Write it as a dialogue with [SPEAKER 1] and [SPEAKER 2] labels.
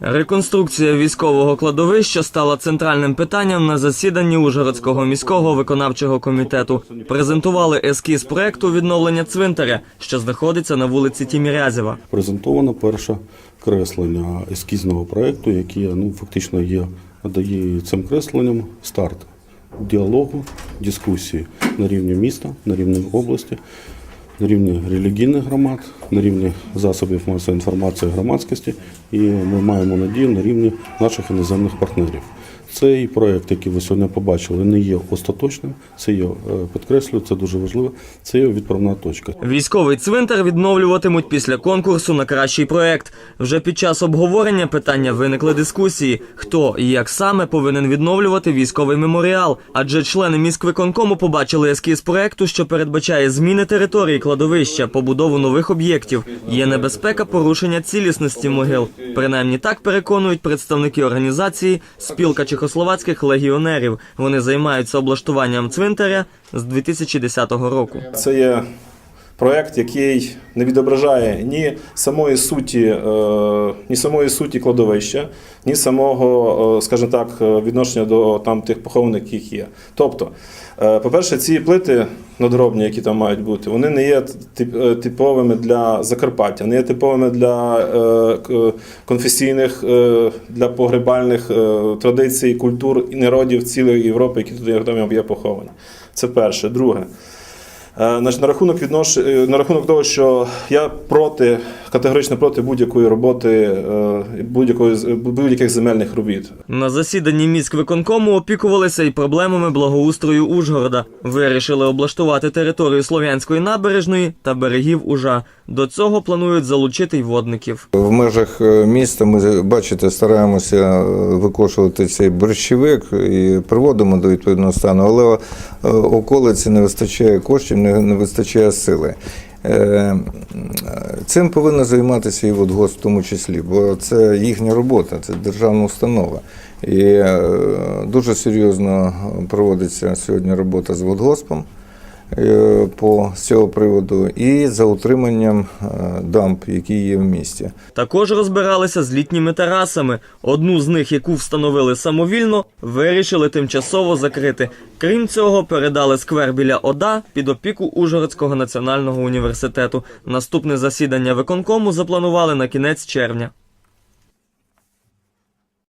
[SPEAKER 1] Реконструкція військового кладовища стала центральним питанням на засіданні Ужгородського міського виконавчого комітету. Презентували ескіз проекту відновлення цвинтаря, що знаходиться на вулиці Тімірязєва.
[SPEAKER 2] презентовано перше креслення ескізного проєкту, яке ну, фактично є, дає цим кресленням старт діалогу, дискусії на рівні міста, на рівні області, на рівні релігійних громад, на рівні засобів масової інформації громадськості, і ми маємо надію на рівні наших іноземних партнерів. Цей проєкт, який ви сьогодні побачили, не є остаточним. Це є, е, підкреслюю, це дуже важливо. Це є відправна точка.
[SPEAKER 1] Військовий цвинтар відновлюватимуть після конкурсу на кращий проект. Вже під час обговорення питання виникли дискусії, хто і як саме повинен відновлювати військовий меморіал. Адже члени міськвиконкому побачили ескіз проекту, що передбачає зміни території кладовища, побудову нових об'єктів. Є небезпека порушення цілісності могил. Принаймні так переконують представники організації Спілка чехословацьких легіонерів. Вони займаються облаштуванням цвинтаря з 2010 року.
[SPEAKER 3] Це є проект, який не відображає ні самої суті, е, ні самої суті кладовища, ні самого, е, скажімо так, е, відношення до там тих похованих, яких є. Тобто, по-перше, ці плити надробні, які там мають бути, вони не є типовими для Закарпаття, не є типовими для конфесійних, для погребальних традицій, культур і народів цілої Європи, які тут є поховані. Це перше. Друге. Е, на рахунок віднош... е, на рахунок того, що я проти категорично проти будь-якої роботи, е, будь-якої з- будь-яких земельних робіт.
[SPEAKER 1] На засіданні міськвиконкому опікувалися і проблемами благоустрою Ужгорода. Вирішили облаштувати територію Слов'янської набережної та берегів Ужа. До цього планують залучити й водників.
[SPEAKER 4] В межах е, міста ми бачите, стараємося е, викошувати цей борщовик і приводимо до відповідного стану, але околиці не вистачає коштів, не вистачає сили. Е, Цим повинна займатися і водгосп в тому числі, бо це їхня робота, це державна установа. І е, дуже серйозно проводиться сьогодні робота з водгоспом по з цього приводу і за утриманням е, дамб, які є в місті.
[SPEAKER 1] Також розбиралися з літніми терасами. Одну з них, яку встановили самовільно, вирішили тимчасово закрити. Крім цього, передали сквер біля ОДА під опіку Ужгородського національного університету. Наступне засідання виконкому запланували на кінець червня.